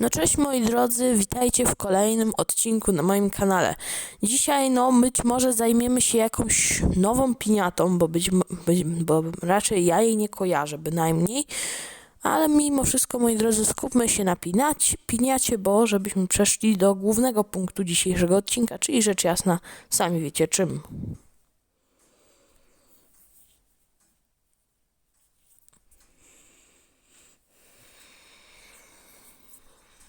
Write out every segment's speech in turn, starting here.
No cześć moi drodzy, witajcie w kolejnym odcinku na moim kanale. Dzisiaj no być może zajmiemy się jakąś nową piniatą, bo, być, być, bo raczej ja jej nie kojarzę bynajmniej. Ale mimo wszystko moi drodzy skupmy się na pinać, piniacie, bo żebyśmy przeszli do głównego punktu dzisiejszego odcinka, czyli rzecz jasna sami wiecie czym.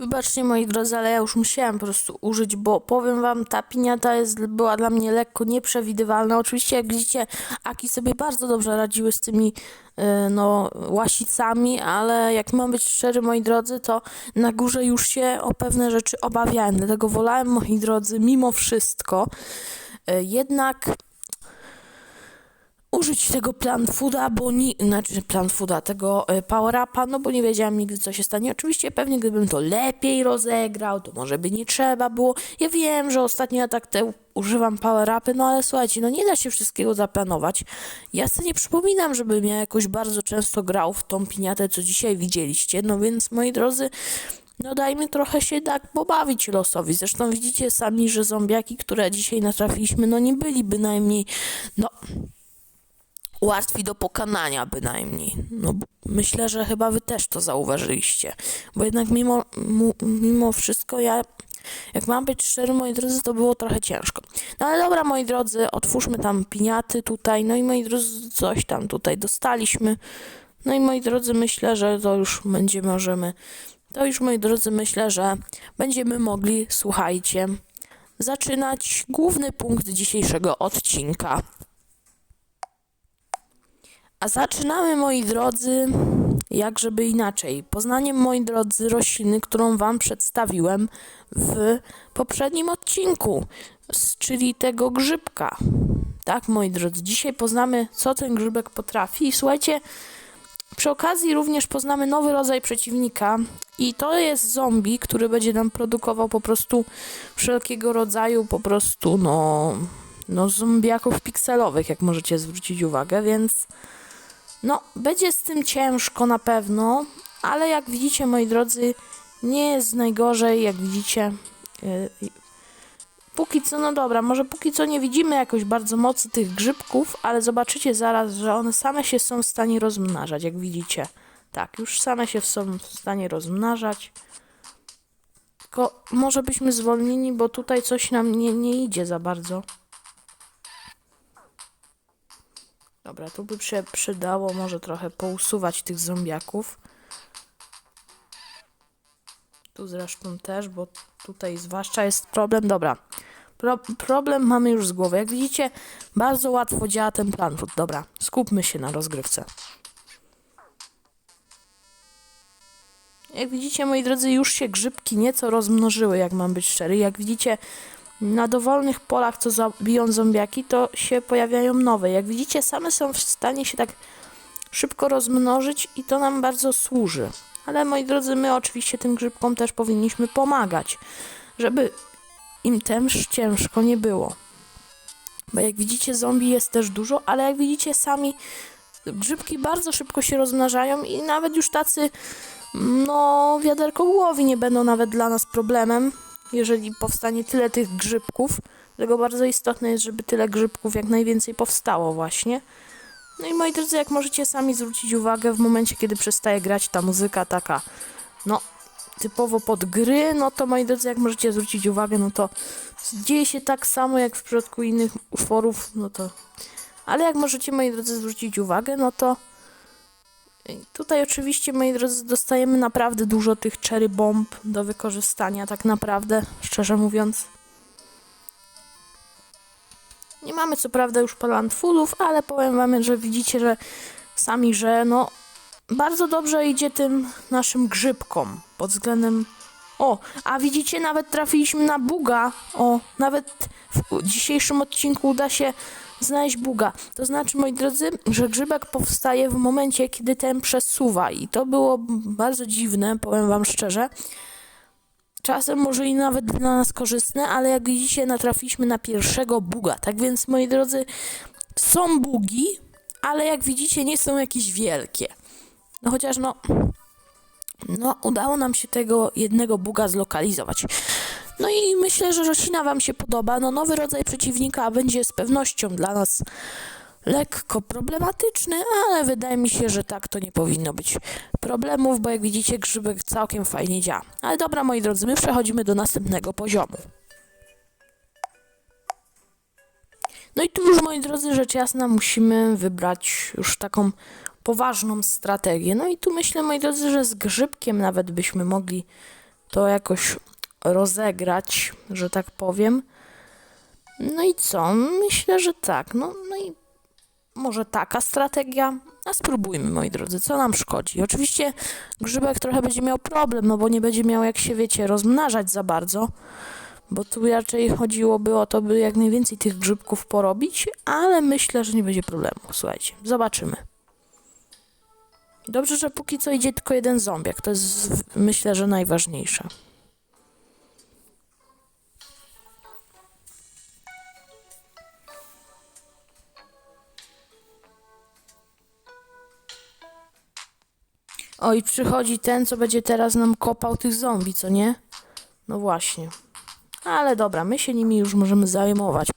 Wybaczcie moi drodzy, ale ja już musiałem po prostu użyć, bo powiem wam, ta piniata jest, była dla mnie lekko nieprzewidywalna. Oczywiście jak widzicie, Aki sobie bardzo dobrze radziły z tymi e, no, łasicami, ale jak mam być szczery moi drodzy, to na górze już się o pewne rzeczy obawiałem, dlatego wolałem moi drodzy mimo wszystko e, jednak użyć tego plan fooda, bo nie, znaczy plan fooda, tego e, power upa, no bo nie wiedziałam nigdy co się stanie. Oczywiście pewnie gdybym to lepiej rozegrał, to może by nie trzeba było. Ja wiem, że ostatnio ja tak te używam power upy, no ale słuchajcie, no nie da się wszystkiego zaplanować. Ja sobie nie przypominam, żebym ja jakoś bardzo często grał w tą piniatę, co dzisiaj widzieliście, no więc moi drodzy, no dajmy trochę się tak pobawić losowi. Zresztą widzicie sami, że zombiaki, które dzisiaj natrafiliśmy, no nie byli bynajmniej, no łatwi do pokonania bynajmniej. No, myślę, że chyba wy też to zauważyliście. Bo jednak mimo, mimo wszystko ja, jak mam być szczery, moi drodzy, to było trochę ciężko. No ale dobra, moi drodzy, otwórzmy tam piniaty tutaj. No i moi drodzy, coś tam tutaj dostaliśmy. No i moi drodzy, myślę, że to już będzie możemy, to już moi drodzy, myślę, że będziemy mogli, słuchajcie, zaczynać główny punkt dzisiejszego odcinka. A zaczynamy, moi drodzy, jak żeby inaczej. Poznaniem, moi drodzy, rośliny, którą Wam przedstawiłem w poprzednim odcinku, czyli tego grzybka. Tak, moi drodzy, dzisiaj poznamy, co ten grzybek potrafi. Słuchajcie, przy okazji również poznamy nowy rodzaj przeciwnika, i to jest zombie, który będzie nam produkował po prostu wszelkiego rodzaju, po prostu, no, no zombiaków pikselowych, jak możecie zwrócić uwagę, więc. No, będzie z tym ciężko na pewno, ale jak widzicie, moi drodzy, nie jest najgorzej, jak widzicie. Yy, póki co, no dobra, może póki co nie widzimy jakoś bardzo mocy tych grzybków, ale zobaczycie zaraz, że one same się są w stanie rozmnażać, jak widzicie. Tak, już same się są w stanie rozmnażać. Tylko może byśmy zwolnieni, bo tutaj coś nam nie, nie idzie za bardzo. Dobra, tu by się przydało może trochę pousuwać tych zombiaków. Tu zresztą też, bo tutaj zwłaszcza jest problem. Dobra, Pro, problem mamy już z głowy. Jak widzicie, bardzo łatwo działa ten plan. Dobra, skupmy się na rozgrywce. Jak widzicie, moi drodzy, już się grzybki nieco rozmnożyły, jak mam być szczery. Jak widzicie, na dowolnych polach, co zabiją zombiaki, to się pojawiają nowe. Jak widzicie, same są w stanie się tak szybko rozmnożyć i to nam bardzo służy. Ale moi drodzy, my oczywiście tym grzybkom też powinniśmy pomagać, żeby im też ciężko nie było. Bo jak widzicie, zombie jest też dużo, ale jak widzicie sami, grzybki bardzo szybko się rozmnażają i nawet już tacy, no, wiaderkogłowi nie będą nawet dla nas problemem, jeżeli powstanie tyle tych grzybków. Dlatego bardzo istotne jest, żeby tyle grzybków jak najwięcej powstało właśnie. No i moi drodzy, jak możecie sami zwrócić uwagę w momencie, kiedy przestaje grać ta muzyka taka, no, typowo pod gry, no to moi drodzy, jak możecie zwrócić uwagę, no to dzieje się tak samo jak w przypadku innych utworów, no to... Ale jak możecie, moi drodzy, zwrócić uwagę, no to tutaj oczywiście, moi drodzy, dostajemy naprawdę dużo tych cherry bomb do wykorzystania, tak naprawdę, szczerze mówiąc. Nie mamy co prawda już plant foodów, ale powiem wam, że widzicie, że sami, że no bardzo dobrze idzie tym naszym grzybkom pod względem. O, a widzicie, nawet trafiliśmy na buga. O, nawet w dzisiejszym odcinku uda się znaleźć buga. To znaczy, moi drodzy, że grzybek powstaje w momencie, kiedy ten przesuwa. I to było bardzo dziwne, powiem wam szczerze. Czasem może i nawet dla nas korzystne, ale jak widzicie, natrafiliśmy na pierwszego buga. Tak więc, moi drodzy, są bugi, ale jak widzicie, nie są jakieś wielkie. No chociaż no, no udało nam się tego jednego buga zlokalizować. No i myślę, że roślina Wam się podoba. No nowy rodzaj przeciwnika będzie z pewnością dla nas lekko problematyczny, ale wydaje mi się, że tak to nie powinno być problemów, bo jak widzicie grzybek całkiem fajnie działa. Ale dobra moi drodzy, my przechodzimy do następnego poziomu. No i tu już moi drodzy, rzecz jasna musimy wybrać już taką poważną strategię. No i tu myślę, moi drodzy, że z grzybkiem nawet byśmy mogli to jakoś rozegrać, że tak powiem. No i co? Myślę, że tak. No, no i może taka strategia? A spróbujmy, moi drodzy, co nam szkodzi? Oczywiście grzybek trochę będzie miał problem, no bo nie będzie miał, jak się wiecie, rozmnażać za bardzo, bo tu raczej chodziłoby o to, by jak najwięcej tych grzybków porobić, ale myślę, że nie będzie problemu. Słuchajcie, zobaczymy. Dobrze, że póki co idzie tylko jeden zombiak. To jest, myślę, że najważniejsze. Oj, przychodzi ten, co będzie teraz nam kopał tych zombie, co nie? No właśnie. Ale dobra, my się nimi już możemy zajmować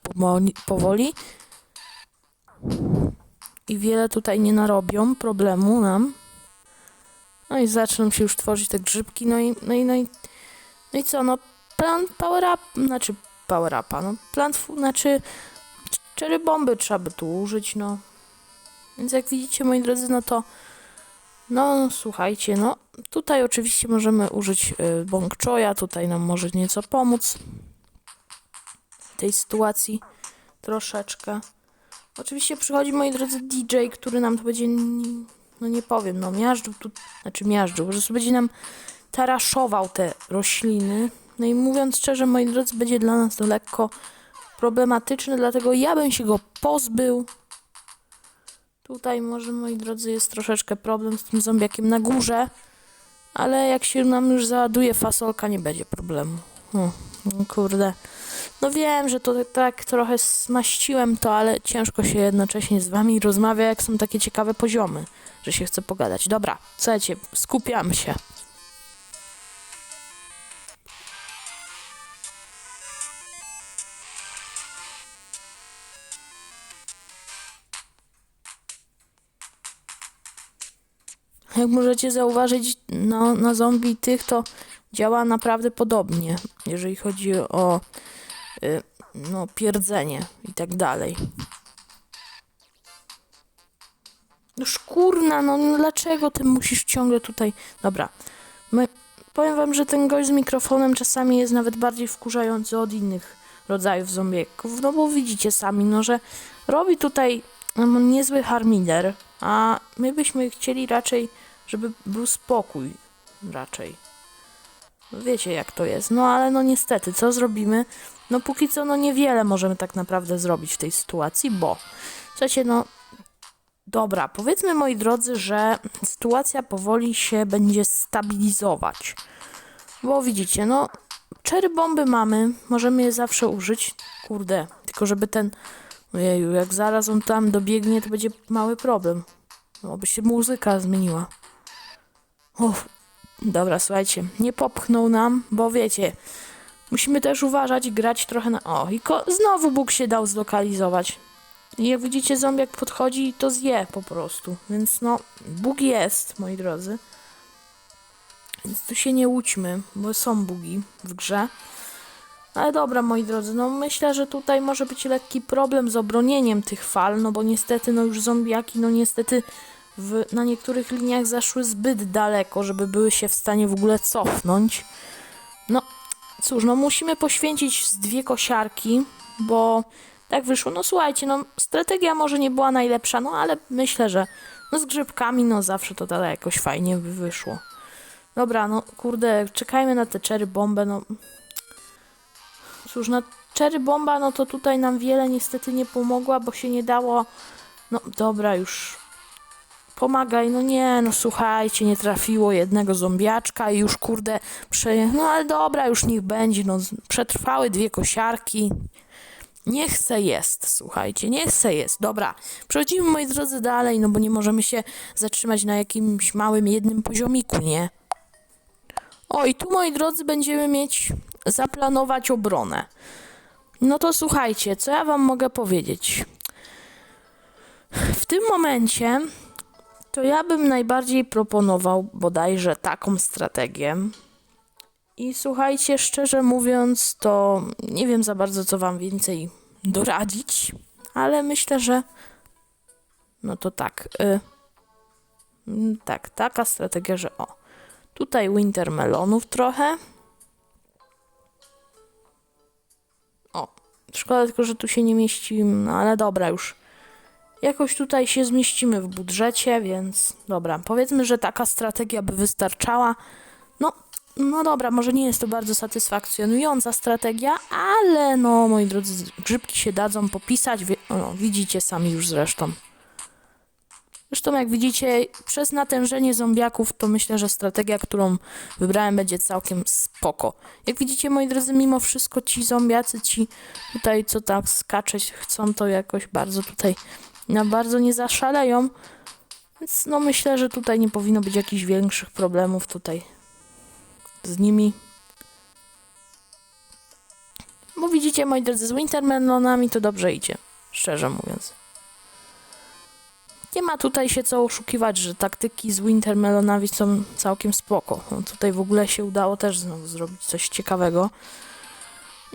powoli. I wiele tutaj nie narobią problemu nam. No i zaczną się już tworzyć te grzybki, no i, no i, no i, no i co, no plan power up, znaczy power upa, no plan, znaczy cherry bomby trzeba by tu użyć, no. Więc jak widzicie, moi drodzy, no to no, słuchajcie, no tutaj oczywiście możemy użyć y, bong choya, tutaj nam może nieco pomóc w tej sytuacji troszeczkę. Oczywiście przychodzi, moi drodzy, DJ, który nam to będzie, no nie powiem, no miażdżył tu, znaczy miażdżył, prostu będzie nam taraszował te rośliny. No i mówiąc szczerze, moi drodzy, będzie dla nas to lekko problematyczne, dlatego ja bym się go pozbył. Tutaj może, moi drodzy, jest troszeczkę problem z tym zombiakiem na górze, ale jak się nam już załaduje fasolka, nie będzie problemu. No kurde. No wiem, że to tak trochę smaściłem to, ale ciężko się jednocześnie z wami rozmawia, jak są takie ciekawe poziomy, że się chce pogadać. Dobra, słuchajcie, skupiamy się. Jak możecie zauważyć, no, na zombie tych to działa naprawdę podobnie, jeżeli chodzi o y, no, pierdzenie i tak dalej. No szkurna, no no dlaczego ty musisz ciągle tutaj... Dobra, my, powiem wam, że ten gość z mikrofonem czasami jest nawet bardziej wkurzający od innych rodzajów zombieków, no bo widzicie sami, no że robi tutaj no, niezły harmider, a my byśmy chcieli raczej, żeby był spokój raczej. Wiecie jak to jest. No ale no niestety, co zrobimy? no póki co no niewiele możemy tak naprawdę zrobić w tej sytuacji, bo słuchajcie, no dobra, powiedzmy moi drodzy, że sytuacja powoli się będzie stabilizować. Bo widzicie, no Cherry bomby mamy, możemy je zawsze użyć. Kurde, tylko żeby ten. Ojeju, jak zaraz on tam dobiegnie, to będzie mały problem. No, by się muzyka zmieniła. Uff. Dobra, słuchajcie, nie popchnął nam, bo wiecie, musimy też uważać, grać trochę na. O, i ko- znowu Bóg się dał zlokalizować. I jak widzicie, zombiak podchodzi i to zje po prostu. Więc no, Bóg jest, moi drodzy. Więc tu się nie łudźmy, bo są bugi w grze. Ale dobra, moi drodzy, no myślę, że tutaj może być lekki problem z obronieniem tych fal, no bo niestety, no już zombiaki, no niestety w, na niektórych liniach zaszły zbyt daleko, żeby były się w stanie w ogóle cofnąć. No, cóż, no musimy poświęcić z dwie kosiarki, bo tak wyszło. No słuchajcie, no strategia może nie była najlepsza, no ale myślę, że no z grzybkami, no zawsze to dalej jakoś fajnie wyszło. Dobra, no kurde, czekajmy na tę cherry bombę, no. Cóż, na cherry bomba, no to tutaj nam wiele niestety nie pomogła, bo się nie dało. No dobra, już. Pomagaj, no nie, no słuchajcie, nie trafiło jednego zombiaczka i już kurde, prze... no ale dobra, już niech będzie, no przetrwały dwie kosiarki. Niech se jest, słuchajcie, niech se jest. Dobra, przechodzimy moi drodzy dalej, no bo nie możemy się zatrzymać na jakimś małym jednym poziomiku, nie? O, i tu moi drodzy będziemy mieć zaplanować obronę. No to słuchajcie, co ja wam mogę powiedzieć? W tym momencie to ja bym najbardziej proponował bodajże taką strategię. I słuchajcie, szczerze mówiąc, to nie wiem za bardzo, co wam więcej doradzić, ale myślę, że no to tak. Y, mm, tak, taka strategia, że o. Tutaj winter melonów trochę. O, szkoda tylko, że tu się nie mieści, no ale dobra już. Jakoś tutaj się zmieścimy w budżecie, więc dobra. Powiedzmy, że taka strategia by wystarczała. No, no dobra, może nie jest to bardzo satysfakcjonująca strategia, ale no, moi drodzy, grzybki się dadzą popisać. No, widzicie sami już zresztą. Zresztą jak widzicie, przez natężenie zombiaków to myślę, że strategia, którą wybrałem będzie całkiem spoko. Jak widzicie, moi drodzy, mimo wszystko ci zombiacy, ci tutaj co tak skaczeć chcą, to jakoś bardzo tutaj na bardzo nie zaszaleją. Więc no myślę, że tutaj nie powinno być jakichś większych problemów tutaj z nimi. Bo widzicie, moi drodzy, z Wintermelonami to dobrze idzie, szczerze mówiąc. Nie ma tutaj się co oszukiwać, że taktyki z Wintermelonami są całkiem spoko. No, tutaj w ogóle się udało też znowu zrobić coś ciekawego.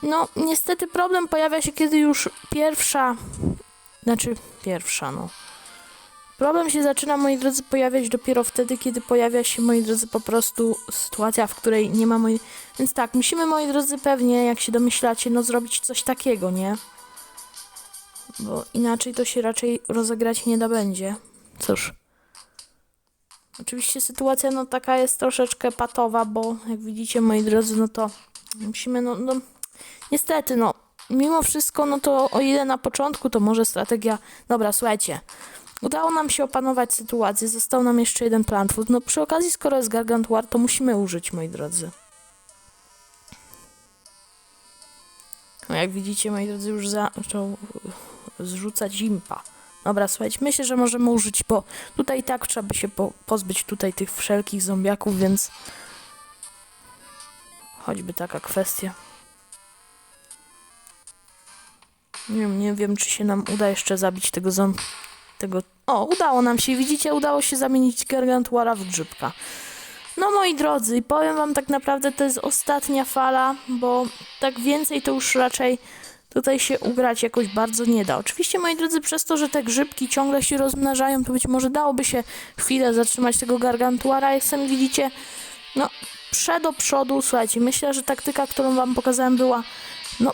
No, niestety problem pojawia się, kiedy już pierwsza, znaczy pierwsza, no. Problem się zaczyna, moi drodzy, pojawiać dopiero wtedy, kiedy pojawia się, moi drodzy, po prostu sytuacja, w której nie ma moi... Więc tak, musimy, moi drodzy, pewnie, jak się domyślacie, no zrobić coś takiego, nie? Bo inaczej to się raczej rozegrać nie da będzie. Cóż. Oczywiście sytuacja no taka jest troszeczkę patowa, bo jak widzicie moi drodzy, no to musimy no, no niestety no mimo wszystko no to o ile na początku to może strategia dobra słuchajcie udało nam się opanować sytuację, został nam jeszcze jeden plan. No przy okazji skoro jest Gargantuar to musimy użyć moi drodzy. No jak widzicie moi drodzy już zaczął zrzucać impa. Dobra, słuchajcie, myślę, że możemy użyć, bo tutaj tak trzeba by się po, pozbyć tutaj tych wszelkich zombiaków, więc choćby taka kwestia. Nie nie wiem, czy się nam uda jeszcze zabić tego zom... tego... O, udało nam się, widzicie, udało się zamienić Gargantuara w grzybka. No moi drodzy, powiem wam tak naprawdę, to jest ostatnia fala, bo tak więcej to już raczej tutaj się ugrać jakoś bardzo nie da. Oczywiście, moi drodzy, przez to, że te grzybki ciągle się rozmnażają, to być może dałoby się chwilę zatrzymać tego gargantuara. Jak widzicie, no, prze przodu, słuchajcie, myślę, że taktyka, którą wam pokazałem była, no,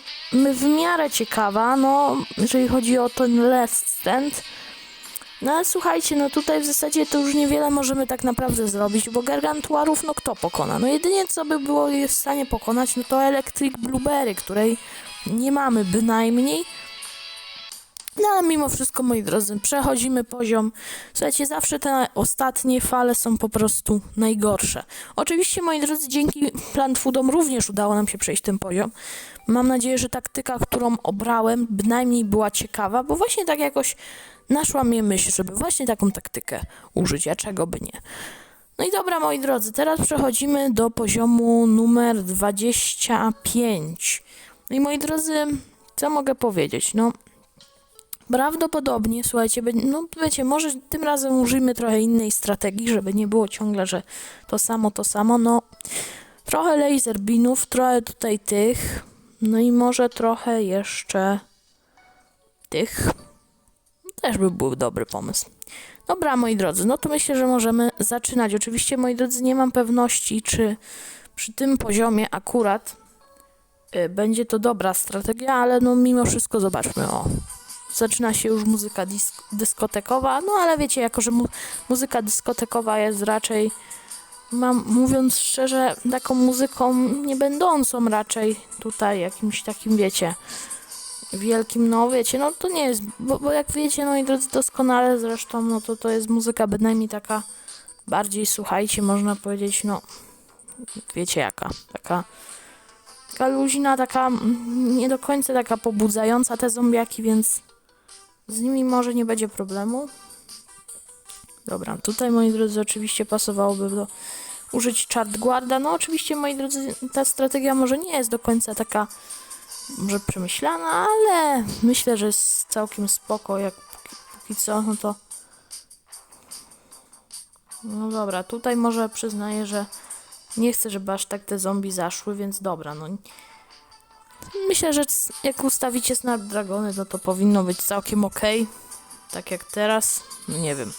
w miarę ciekawa, no, jeżeli chodzi o ten last stand. No ale słuchajcie, no tutaj w zasadzie to już niewiele możemy tak naprawdę zrobić, bo gargantuarów, no kto pokona? No jedynie co by było w stanie pokonać, no to Electric Blueberry, której nie mamy bynajmniej. No ale mimo wszystko, moi drodzy, przechodzimy poziom. Słuchajcie, zawsze te ostatnie fale są po prostu najgorsze. Oczywiście, moi drodzy, dzięki Plant Foodom również udało nam się przejść ten poziom. Mam nadzieję, że taktyka, którą obrałem, bynajmniej była ciekawa, bo właśnie tak jakoś naszła mnie myśl, żeby właśnie taką taktykę użyć, a czego by nie. No i dobra, moi drodzy, teraz przechodzimy do poziomu numer 25. No i moi drodzy, co mogę powiedzieć? No, prawdopodobnie, słuchajcie, no wiecie, może tym razem użyjmy trochę innej strategii, żeby nie było ciągle, że to samo, to samo. No, trochę laser binów, trochę tutaj tych, no i może trochę jeszcze tych. Też by był dobry pomysł. Dobra, moi drodzy, no to myślę, że możemy zaczynać. Oczywiście, moi drodzy, nie mam pewności, czy przy tym poziomie akurat y, będzie to dobra strategia, ale no mimo wszystko zobaczmy. O, zaczyna się już muzyka disk- dyskotekowa, no ale wiecie, jako że mu- muzyka dyskotekowa jest raczej, mam, mówiąc szczerze, taką muzyką nie będącą raczej tutaj jakimś takim, wiecie, wielkim, no wiecie, no to nie jest, bo, bo jak wiecie, no i drodzy doskonale zresztą, no to to jest muzyka bynajmniej taka bardziej, słuchajcie, można powiedzieć, no wiecie jaka, taka taka luźna, taka mm, nie do końca taka pobudzająca te zombiaki, więc z nimi może nie będzie problemu. Dobra, tutaj moi drodzy oczywiście pasowałoby do użyć Chartguarda. No oczywiście moi drodzy ta strategia może nie jest do końca taka może przemyślana, ale myślę, że jest całkiem spoko, jak póki co, no to no dobra, tutaj może przyznaję, że nie chcę, żeby aż tak te zombie zaszły, więc dobra, no myślę, że jak ustawicie Snapdragony, no to powinno być całkiem ok, tak jak teraz, no nie wiem.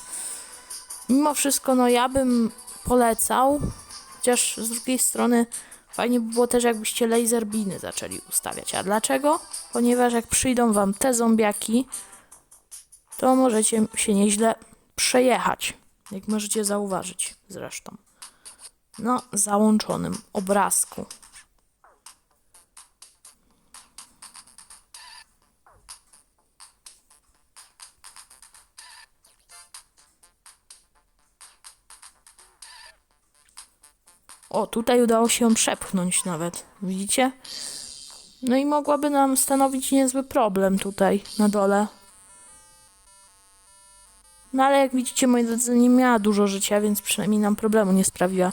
Mimo wszystko, no ja bym polecał, chociaż z drugiej strony Fajnie by było też, jakbyście laserbiny zaczęli ustawiać. A dlaczego? Ponieważ jak przyjdą wam te zombiaki, to możecie się nieźle przejechać. Jak możecie zauważyć zresztą. No, załączonym obrazku. O, tutaj udało się ją przepchnąć nawet. Widzicie? No i mogłaby nam stanowić niezły problem tutaj na dole. No ale jak widzicie, moi drodzy, nie miała dużo życia, więc przynajmniej nam problemu nie sprawiła.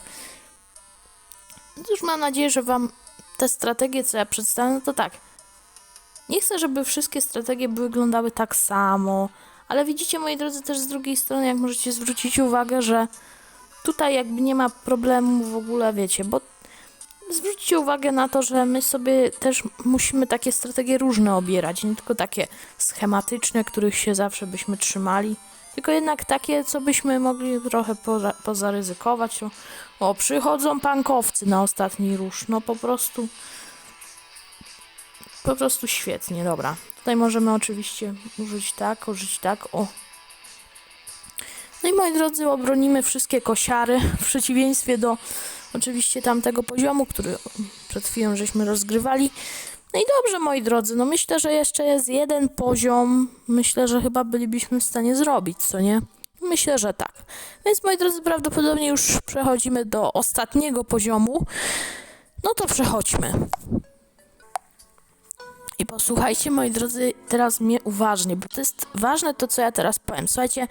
Cóż, mam nadzieję, że wam te strategie, co ja przedstawię, no to tak. Nie chcę, żeby wszystkie strategie wyglądały tak samo, ale widzicie, moi drodzy, też z drugiej strony, jak możecie zwrócić uwagę, że tutaj jakby nie ma problemu w ogóle, wiecie, bo zwróćcie uwagę na to, że my sobie też musimy takie strategie różne obierać, nie tylko takie schematyczne, których się zawsze byśmy trzymali, tylko jednak takie, co byśmy mogli trochę poza, pozaryzykować. O, o, przychodzą pankowcy na ostatni rusz, no po prostu po prostu świetnie, dobra. Tutaj możemy oczywiście użyć tak, użyć tak, o, no i moi drodzy, obronimy wszystkie kosiary, w przeciwieństwie do oczywiście tamtego poziomu, który przed chwilą żeśmy rozgrywali. No i dobrze, moi drodzy, no myślę, że jeszcze jest jeden poziom, myślę, że chyba bylibyśmy w stanie zrobić, co nie? Myślę, że tak. Więc moi drodzy, prawdopodobnie już przechodzimy do ostatniego poziomu. No to przechodźmy. I posłuchajcie, moi drodzy, teraz mnie uważnie, bo to jest ważne to, co ja teraz powiem. Słuchajcie,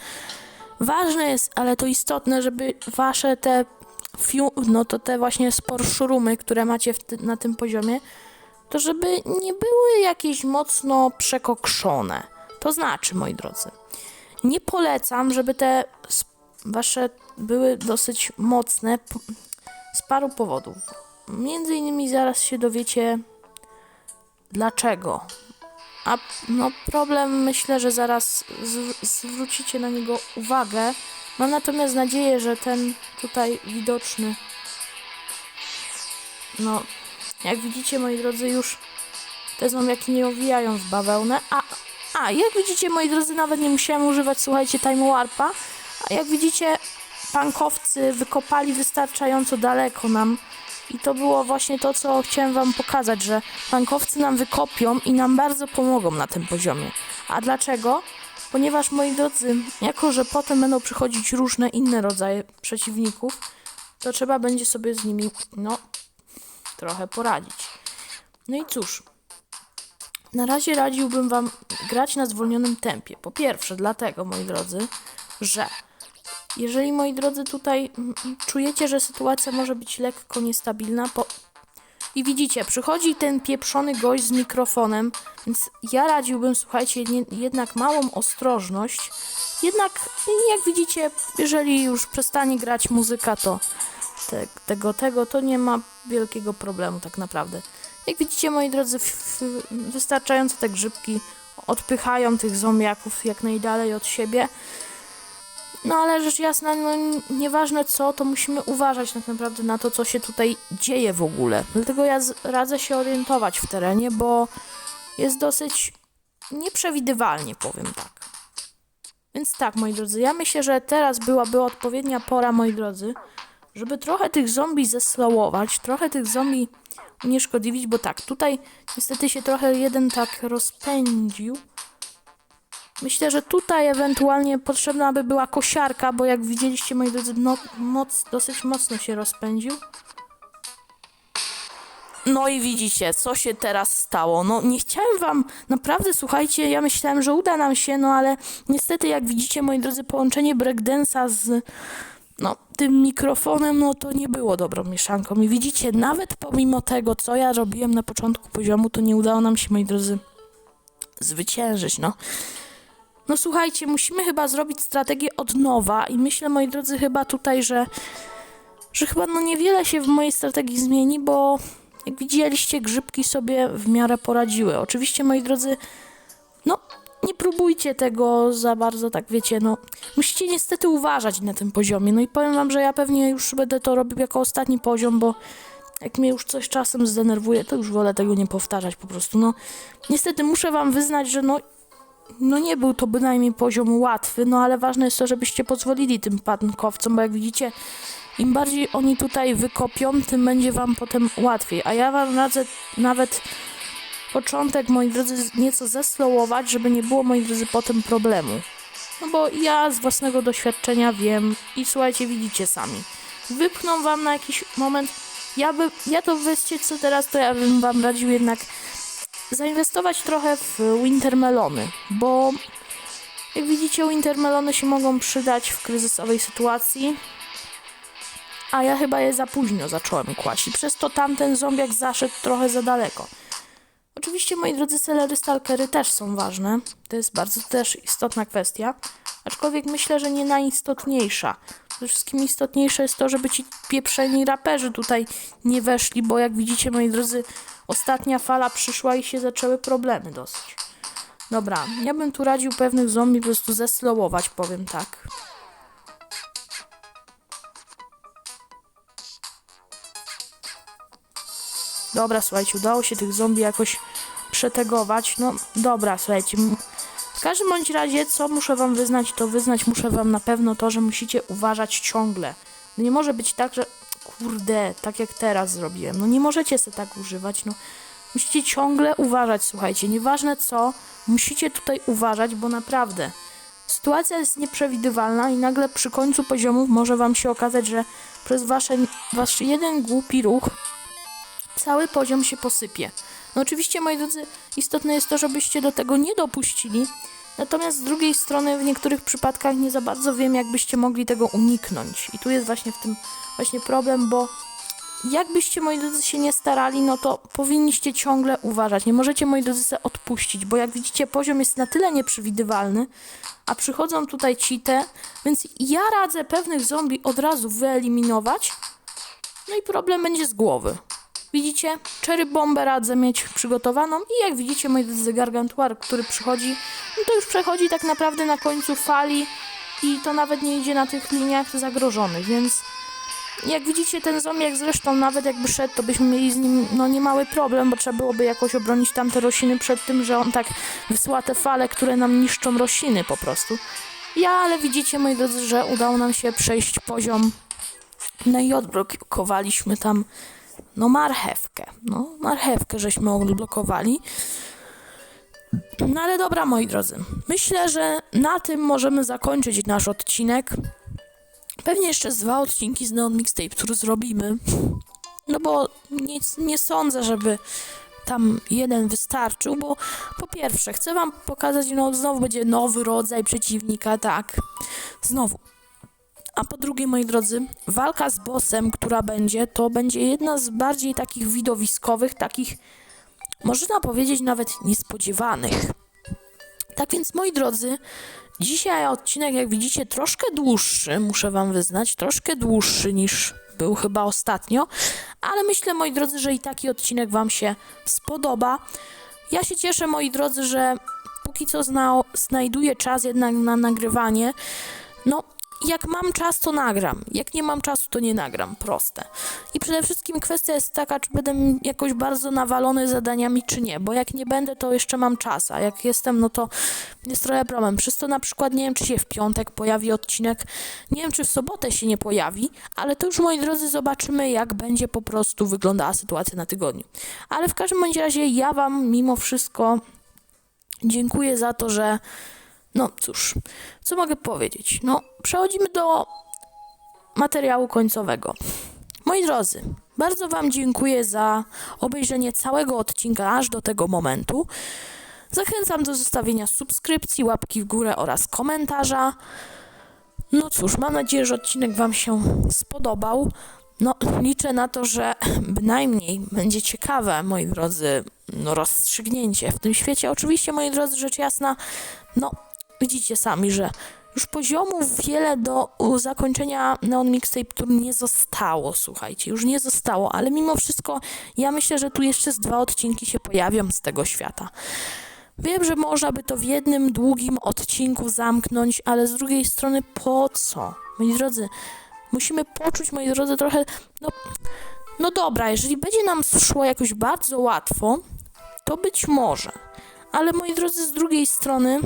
Ważne jest, ale to istotne, żeby wasze te no to te właśnie sporszrumy, które macie na tym poziomie, to żeby nie były jakieś mocno przekokszone. To znaczy, moi drodzy, nie polecam, żeby te wasze były dosyć mocne z paru powodów. Między innymi zaraz się dowiecie dlaczego. A no problem myślę, że zaraz zw- zwrócicie na niego uwagę. Mam natomiast nadzieję, że ten tutaj widoczny. No, jak widzicie, moi drodzy, już te zombiaki nie owijają w bawełnę. A, a jak widzicie, moi drodzy, nawet nie musiałem używać, słuchajcie, time warpa. A jak widzicie, pankowcy wykopali wystarczająco daleko nam I to było właśnie to, co chciałem wam pokazać, że bankowcy nam wykopią i nam bardzo pomogą na tym poziomie. A dlaczego? Ponieważ, moi drodzy, jako że potem będą przychodzić różne inne rodzaje przeciwników, to trzeba będzie sobie z nimi, no, trochę poradzić. No i cóż, na razie radziłbym wam grać na zwolnionym tempie. Po pierwsze, dlatego, moi drodzy, że jeżeli, moi drodzy, tutaj czujecie, że sytuacja może być lekko niestabilna, po... i widzicie, przychodzi ten pieprzony gość z mikrofonem, więc ja radziłbym, słuchajcie, nie, jednak małą ostrożność. Jednak, jak widzicie, jeżeli już przestanie grać muzyka, to te, tego, tego, to nie ma wielkiego problemu tak naprawdę. Jak widzicie, moi drodzy, wystarczająco te grzybki odpychają tych zombiaków jak najdalej od siebie. No ale rzecz jasna, no nieważne co, to musimy uważać tak naprawdę na to, co się tutaj dzieje w ogóle. Dlatego ja radzę się orientować w terenie, bo jest dosyć nieprzewidywalnie, powiem tak. Więc tak, moi drodzy, ja myślę, że teraz byłaby odpowiednia pora, moi drodzy, żeby trochę tych zombie zeslowować, trochę tych zombie unieszkodliwić, bo tak, tutaj niestety się trochę jeden tak rozpędził. Myślę, że tutaj ewentualnie potrzebna by była kosiarka, bo jak widzieliście, moi drodzy, no, moc, dosyć mocno się rozpędził. No i widzicie, co się teraz stało. No nie chciałem wam, naprawdę słuchajcie, ja myślałem, że uda nam się, no ale niestety jak widzicie, moi drodzy, połączenie breakdance'a z no, tym mikrofonem, no to nie było dobrą mieszanką. I widzicie, nawet pomimo tego, co ja robiłem na początku poziomu, to nie udało nam się, moi drodzy, zwyciężyć, no. No słuchajcie, musimy chyba zrobić strategię od nowa i myślę, moi drodzy, chyba tutaj, że, że chyba no niewiele się w mojej strategii zmieni, bo jak widzieliście, grzybki sobie w miarę poradziły. Oczywiście, moi drodzy, no nie próbujcie tego za bardzo, tak wiecie, no musicie niestety uważać na tym poziomie. No i powiem wam, że ja pewnie już będę to robił jako ostatni poziom, bo jak mnie już coś czasem zdenerwuje, to już wolę tego nie powtarzać po prostu. No niestety muszę wam wyznać, że no no nie był to bynajmniej poziom łatwy, no ale ważne jest to, żebyście pozwolili tym pankowcom, bo jak widzicie, im bardziej oni tutaj wykopią, tym będzie wam potem łatwiej. A ja wam radzę nawet początek, moi drodzy, nieco zeslowować, żeby nie było, moi drodzy, potem problemu. No bo ja z własnego doświadczenia wiem i słuchajcie, widzicie sami. Wypchną wam na jakiś moment. Ja by, ja to wiecie co teraz, to ja bym wam radził jednak zainwestować trochę w wintermelony, bo jak widzicie, wintermelony się mogą przydać w kryzysowej sytuacji. A ja chyba je za późno zacząłem kłaść i przez to tamten zombiak zaszedł trochę za daleko. Oczywiście, moi drodzy, celery stalkery też są ważne. To jest bardzo też istotna kwestia. Aczkolwiek myślę, że nie najistotniejsza. Przede wszystkim istotniejsze jest to, żeby ci pieprzeni raperzy tutaj nie weszli, bo jak widzicie, moi drodzy, ostatnia fala przyszła i się zaczęły problemy dosyć. Dobra, ja bym tu radził pewnych zombie po prostu zeslowować, powiem tak. Dobra, słuchajcie, udało się tych zombie jakoś przetegować. No, dobra, słuchajcie. W każdym bądź razie, co muszę wam wyznać, to wyznać muszę wam na pewno to, że musicie uważać ciągle. No nie może być tak, że kurde, tak jak teraz zrobiłem. No nie możecie sobie tak używać, no. Musicie ciągle uważać, słuchajcie, nieważne co, musicie tutaj uważać, bo naprawdę sytuacja jest nieprzewidywalna i nagle przy końcu poziomu może wam się okazać, że przez wasze, wasz jeden głupi ruch cały poziom się posypie. No oczywiście, moi drodzy, istotne jest to, żebyście do tego nie dopuścili. Natomiast z drugiej strony w niektórych przypadkach nie za bardzo wiem, jakbyście mogli tego uniknąć. I tu jest właśnie w tym właśnie problem, bo jakbyście, moi drodzy, się nie starali, no to powinniście ciągle uważać. Nie możecie, moi drodzy, sobie odpuścić, bo jak widzicie, poziom jest na tyle nieprzewidywalny, a przychodzą tutaj cheaty, więc ja radzę pewnych zombie od razu wyeliminować, no i problem będzie z głowy. Widzicie? Cherry bombę radzę mieć przygotowaną i jak widzicie, mój drodzy, gargantuar, który przychodzi, no to już przechodzi tak naprawdę na końcu fali i to nawet nie idzie na tych liniach zagrożonych, więc jak widzicie, ten zombiak zresztą nawet jakby szedł, to byśmy mieli z nim no niemały problem, bo trzeba byłoby jakoś obronić tamte rośliny przed tym, że on tak wysyła te fale, które nam niszczą rośliny po prostu. Ja, ale widzicie, moi drodzy, że udało nam się przejść poziom, no i odblokowaliśmy tam No marchewkę. No marchewkę żeśmy odblokowali. No ale dobra, moi drodzy. Myślę, że na tym możemy zakończyć nasz odcinek. Pewnie jeszcze dwa odcinki z Neon Mixtape, który zrobimy. No bo nie, nie sądzę, żeby tam jeden wystarczył, bo po pierwsze, chcę wam pokazać, no znowu będzie nowy rodzaj przeciwnika, tak. Znowu. A po drugie, moi drodzy, walka z bossem, która będzie, to będzie jedna z bardziej takich widowiskowych, takich, można powiedzieć, nawet niespodziewanych. Tak więc, moi drodzy, dzisiaj odcinek, jak widzicie, troszkę dłuższy, muszę wam wyznać, troszkę dłuższy niż był chyba ostatnio, ale myślę, moi drodzy, że i taki odcinek wam się spodoba. Ja się cieszę, moi drodzy, że póki co zna, znajduję czas jednak na nagrywanie. No, jak mam czas, to nagram. Jak nie mam czasu, to nie nagram. Proste. I przede wszystkim kwestia jest taka, czy będę jakoś bardzo nawalony zadaniami, czy nie. Bo jak nie będę, to jeszcze mam czas. A jak jestem, no to jest trochę problem. Przez to na przykład nie wiem, czy się w piątek pojawi odcinek. Nie wiem, czy w sobotę się nie pojawi. Ale to już, moi drodzy, zobaczymy, jak będzie po prostu wyglądała sytuacja na tygodniu. Ale w każdym bądź razie ja Wam mimo wszystko dziękuję za to, że no cóż, co mogę powiedzieć? No, przechodzimy do materiału końcowego. Moi drodzy, bardzo Wam dziękuję za obejrzenie całego odcinka aż do tego momentu. Zachęcam do zostawienia subskrypcji, łapki w górę oraz komentarza. No cóż, mam nadzieję, że odcinek Wam się spodobał. No, liczę na to, że bynajmniej będzie ciekawe, moi drodzy, no, rozstrzygnięcie w tym świecie. Oczywiście, moi drodzy, rzecz jasna, no, widzicie sami, że już poziomów wiele do zakończenia Neon Mixtape Tour nie zostało, słuchajcie, już nie zostało, ale mimo wszystko ja myślę, że tu jeszcze z dwa odcinki się pojawią z tego świata. Wiem, że można by to w jednym długim odcinku zamknąć, ale z drugiej strony po co? Moi drodzy, musimy poczuć, moi drodzy, trochę, no, no dobra, jeżeli będzie nam szło jakoś bardzo łatwo, to być może. Ale moi drodzy, z drugiej strony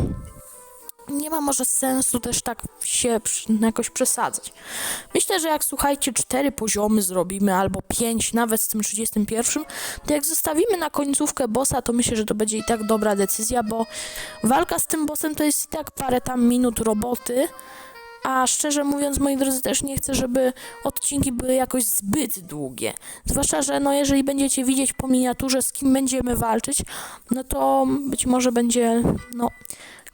nie ma może sensu też tak się jakoś przesadzać. Myślę, że jak słuchajcie, cztery poziomy zrobimy, albo pięć, nawet z tym 31, to jak zostawimy na końcówkę bossa, to myślę, że to będzie i tak dobra decyzja, bo walka z tym bossem to jest i tak parę tam minut roboty. A szczerze mówiąc, moi drodzy, też nie chcę, żeby odcinki były jakoś zbyt długie. Zwłaszcza, że no jeżeli będziecie widzieć po miniaturze, z kim będziemy walczyć, no to być może będzie no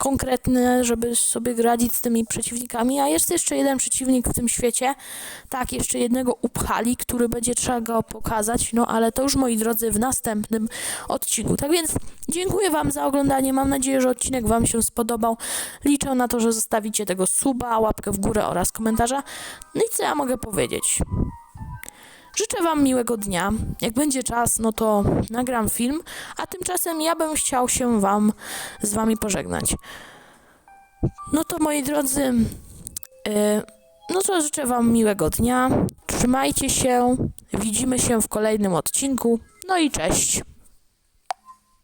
konkretne, żeby sobie radzić z tymi przeciwnikami. A jest jeszcze jeden przeciwnik w tym świecie. Tak, jeszcze jednego upchali, który będzie trzeba go pokazać. No ale to już moi drodzy w następnym odcinku. Tak więc dziękuję Wam za oglądanie. Mam nadzieję, że odcinek Wam się spodobał. Liczę na to, że zostawicie tego suba, łapkę w górę oraz komentarza. No i co ja mogę powiedzieć? Życzę Wam miłego dnia. Jak będzie czas, no to nagram film, a tymczasem ja bym chciał się Wam z Wami pożegnać. No to moi drodzy, yy, no to życzę Wam miłego dnia. Trzymajcie się. Widzimy się w kolejnym odcinku. No i cześć.